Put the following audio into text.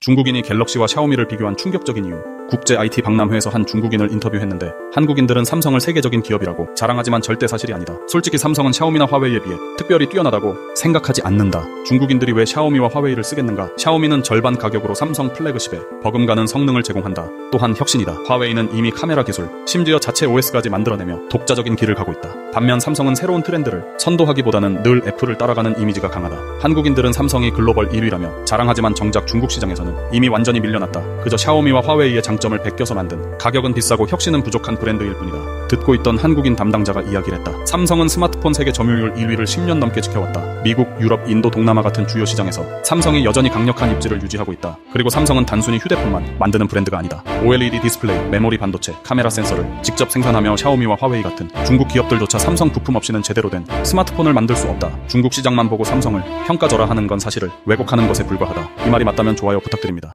중국인이 갤럭시와 샤오미를 비교한 충격적인 이유. 국제 IT 박람회에서 한 중국인을 인터뷰했는데 한국인들은 삼성을 세계적인 기업이라고 자랑하지만 절대 사실이 아니다. 솔직히 삼성은 샤오미나 화웨이에 비해 특별히 뛰어나다고 생각하지 않는다. 중국인들이 왜 샤오미와 화웨이를 쓰겠는가? 샤오미는 절반 가격으로 삼성 플래그십에 버금가는 성능을 제공한다. 또한 혁신이다. 화웨이는 이미 카메라 기술, 심지어 자체 OS까지 만들어내며 독자적인 길을 가고 있다. 반면 삼성은 새로운 트렌드를 선도하기보다는 늘 애플을 따라가는 이미지가 강하다. 한국인들은 삼성이 글로벌 1위라며 자랑하지만 정작 중국 시장에서는 이미 완전히 밀려났다. 그저 샤오미와 화웨이의 장 점을 베껴서 만든 가격은 비싸고 혁신은 부족한 브랜드일 뿐이다. 듣고 있던 한국인 담당자가 이야기를 했다. 삼성은 스마트폰 세계 점유율 1위를 10년 넘게 지켜왔다. 미국, 유럽, 인도, 동남아 같은 주요 시장에서 삼성이 여전히 강력한 입지를 유지하고 있다. 그리고 삼성은 단순히 휴대폰만 만드는 브랜드가 아니다. OLED 디스플레이, 메모리 반도체, 카메라 센서를 직접 생산하며 샤오미와 화웨이 같은 중국 기업들조차 삼성 부품 없이는 제대로 된 스마트폰을 만들 수 없다. 중국 시장만 보고 삼성을 평가절하하는 건 사실을 왜곡하는 것에 불과하다. 이 말이 맞다면 좋아요 부탁드립니다.